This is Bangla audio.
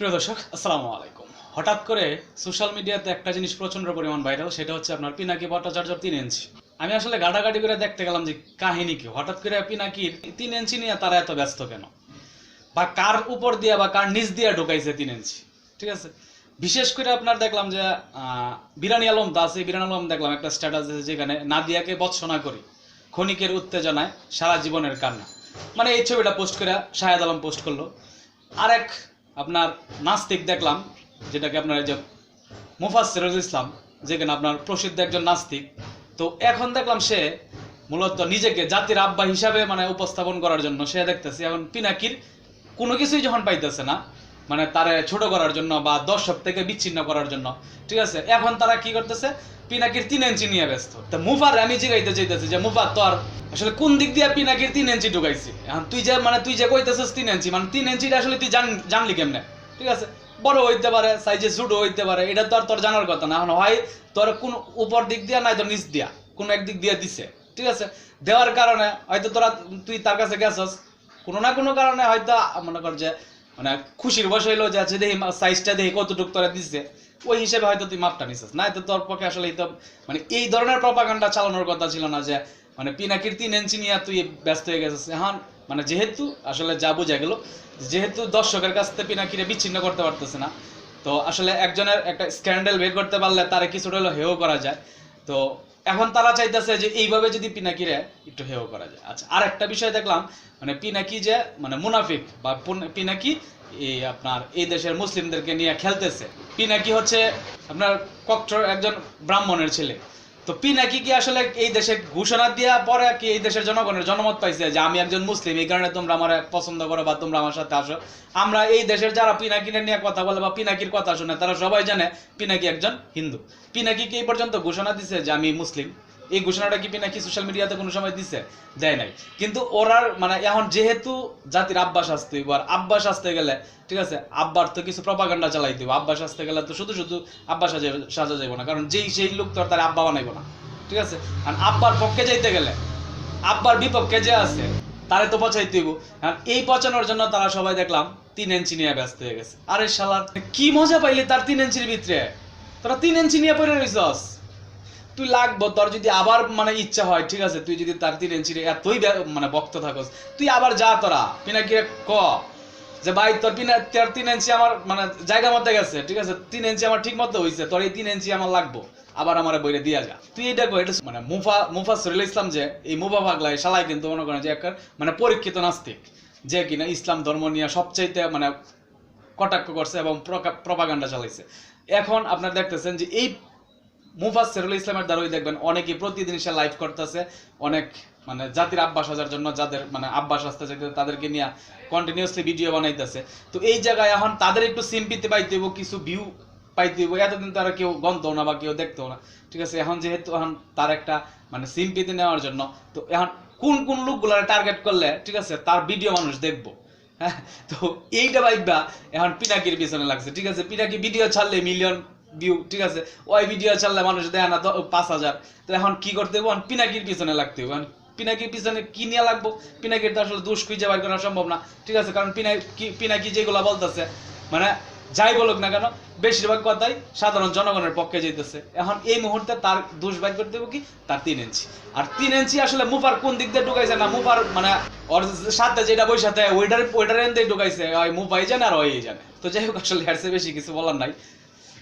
প্রিয় দর্শক, আসসালামু আলাইকুম। হঠাৎ করে সোশ্যাল মিডিয়াতে একটা জিনিস প্রচণ্ড পরিমাণ ভাইরাল সেটা হচ্ছে আপনার পিনাকি ভট্টাচার্য তিন ইঞ্চি। আমি আসলে গাড়াগাড়ি করে দেখতে গেলাম যে কাহিনী কি। হঠাৎ করে পিনাকির তিন ইঞ্চি নিয়ে তারা এত ব্যস্ত কেন? বা কার উপর দিয়া বা কার নিচ দিয়া ঢুকাইছে তিন ইঞ্চি? ঠিক আছে? বিশেষ করে আপনার দেখলাম যে বিরানি আলম দাস, এই বিরানি আলম দেখলাম একটা স্ট্যাটাস যেখানে নাদিয়াকে বৎসনা করি, ক্ষণিকের উত্তেজনায় সারা জীবনের কান্না। মানে এই ছবিটা পোস্ট করে শাহেদ আলম পোস্ট করল। আরেক আপনার নাস্তিক দেখলাম, যেটাকে আপনার এই যে মুফাসিরুল ইসলাম যেখানে আপনার প্রসিদ্ধ একজন নাস্তিক, তো এখন দেখলাম সে মূলত নিজেকে জাতির আব্বা হিসাবে মানে উপস্থাপন করার জন্য সে দেখতেছে। এখন পিনাকির কোনো কিছুই যখন পাইতেছে না মানে তারে ছোট করার জন্য বা দর্শক থেকে বিচ্ছিন্ন করার জন্য। ঠিক আছে? এখন তারা কি করতেছে? পিনাকির তিন ইঞ্চি নিয়ে ব্যস্ত। তা মুফার আমি জিগাইতে চাইতেছি যে মুফার তোর আসলে কোন দিক দিয়ে পিনাকির তিন ইঞ্চি ঢুকাইছি? এখন তুই যে মানে তুই যে কইতেছিস তিন ইঞ্চি মানে তিন ইঞ্চিটা আসলে তুই জান, জানলি কেমনে? ঠিক আছে? বড় হইতে পারে, সাইজে ছোট হইতে পারে, এটা তো আর তোর জানার কথা না। এখন হয় তোর কোন উপর দিক দিয়া নাই তো নিচ দিয়া, কোন একদিক দিয়ে দিছে। ঠিক আছে? দেওয়ার কারণে হয়তো তোরা, তুই তার কাছে গেছস। কোনো না কোনো কারণে হয়তো মনে কর যে মানে খুশির বসে হইল যে আছে দেখি সাইজটা দেখি কতটুকু তোরা দিচ্ছে ওই হিসেবে হয়তো তুই মাপটা নিছিস। না তো তোর পক্ষে আসলে তো মানে এই ধরনের প্রপাগান্ডা চালানোর কথা ছিল না যে মানে পিনাকির তিন ইঞ্চি নিয়ে তুই ব্যস্ত হয়ে গেছিস। হ্যাঁ মানে যেহেতু আসলে যা বোঝা গেল, যেহেতু দর্শকের কাছ থেকে পিনাকিরে বিচ্ছিন্ন করতে পারতেছে না, তো আসলে একজনের একটা স্ক্যান্ডেল বের করতে পারলে তারে কিছুটা হলো হেও করা যায়। তো এখন তারা চাইতেছে যে এইভাবে যদি পিনাকি রে একটু হেও করা যায়। আচ্ছা আর একটা বিষয় দেখলাম মানে পিনাকি যে মানে মুনাফিক বা পিনাকি এই আপনার এই দেশের মুসলিমদেরকে নিয়ে খেলতেছে। পিনাকি হচ্ছে আপনার কক্টর একজন ব্রাহ্মণের ছেলে। তো পিনাকি কি আসলে এই দেশে ঘোষণা দেওয়া পরে কি এই দেশের জনগণের জনমত পাইছে যে আমি একজন মুসলিম, এই কারণে তোমরা আমার পছন্দ করো বা তোমরা আমার সাথে আসো? আমরা এই দেশের যারা পিনাকিনে নিয়ে কথা বলে বা পিনাকির কথা শুনে, তারা সবাই জানে পিনাকি একজন হিন্দু। পিনাকি কি এই পর্যন্ত ঘোষণা দিছে যে আমি মুসলিম? এই ঘোষণাটা কি পিনাকি সোশ্যাল মিডিয়াতে কোনো সময় দিছে? দেয় নাই। কিন্তু ওরার মানে এখন যেহেতু জাতির আব্বাস আসতে হইব, আর আব্বাস আসতে গেলে, ঠিক আছে, আব্বার তো কিছু প্রপাগান্ডা চালাই দিব আব্বাস আসতে গেলে তো শুধু শুধু আব্বা সাজা যাইব না। কারণ যেই, সেই লোক তো আর তার আব্বা বানাইব না। ঠিক আছে? আর আব্বার পক্ষে যাইতে গেলে, আব্বার বিপক্ষে যে আছে, তারে তো পচাইতে হইব। আর এই পচানোর জন্য তারা সবাই দেখলাম তিন ইঞ্চি নিয়ে ব্যস্ত হয়ে গেছে। আরে শালার কি মজা পাইলি তার তিন ইঞ্চির ভিতরে? তোরা তিন ইঞ্চি নিয়ে পড়ে রইছস। তুই লাগবো, তোর যদি আবার মানে ইচ্ছা হয়, ঠিক আছে, তুই যদি তার তিন ইঞ্চির এতই মানে বক্ত থাকস, তুই আবার যা তোরা পিনাকি ক, যে ভাই তোর পিনা তোর তিন ইঞ্চি আমার মানে জায়গা মধ্যে গেছে, ঠিক আছে, তিন ইঞ্চি আমার ঠিক মতো হয়েছে তোর এই তিন ইঞ্চি আমার লাগবো, আবার আমার বইরে দিয়া যা। তুই এটা কো এটা মানে মুফা মুফা সরুল ইসলাম যে, এই মুফা ভাগলাই শালাই কিন্তু মনে করেন যে একটা মানে পরীক্ষিত নাস্তিক, যে কিনা ইসলাম ধর্ম নিয়ে সবচাইতে মানে কটাক্ষ করছে এবং প্রপাগান্ডা চালাইছে। এখন আপনারা দেখতেছেন যে এই মুফাসসিরুল ইসলামের দ্বারাই দেখবেন অনেকেই প্রতিদিন সে লাইভ করতেছে। অনেক মানে জাতির আব্বাস হাজার জন্য যাদের মানে আব্বাস আসতে চাইতে তাদেরকে নিয়ে কন্টিনিউসলি ভিডিও বানাইতেছে। তো এই জায়গায় এখন তাদের একটু সিম্পিতে পাইতে হইব, কিছু ভিউ পাইতে হইব। এতদিন তারা কেউ গণতো না বা কেউ দেখতো না। ঠিক আছে, এখন যেহেতু এখন তার একটা মানে সিম্পিতে নেওয়ার জন্য, তো এখন কোন কোন লোকগুলার টার্গেট করলে, ঠিক আছে, তার ভিডিও মানুষ দেখব। হ্যাঁ তো এইটা ভাইবা এখন পিনাকির পিছনে লাগছে। ঠিক আছে, পিনাকি ভিডিও ছাড়লে মিলিয়ন ভিউ ঠিক আছে? ওই ভিডিও ছাড়লে মানুষ দেয় না পাঁচ হাজার। তো এখন কি করতে হবে পিনাকির পিছনে লাগতে হবে পিনাকির পিছনে কি নিয়ে লাগবো? পিনাকির তো আসলে দোষ খুঁজে বার করা সম্ভব না। ঠিক আছে? কারণ পিনাকি পিনাকি যেগুলো বলতেছে মানে যাই বলুক না কেন, বেশিরভাগ কথাই সাধারণ জনগণের পক্ষে যেতেছে এখন এই মুহূর্তে তার দোষ বাইর করতে হবে কি? তার তিন ইঞ্চি। আর তিন ইঞ্চি আসলে মুফার কোন দিক দিয়ে ঢুকাইছে না? মুফার মানে ওর সাথে যেটা বই সাথে ওইটার ওইটার এনতেই ঢুকাইছে। ওই মুফাই জানে আর ওই জানে। তো যাই হোক, আসলে হেয়ারসে বেশি কিছু বলার নাই।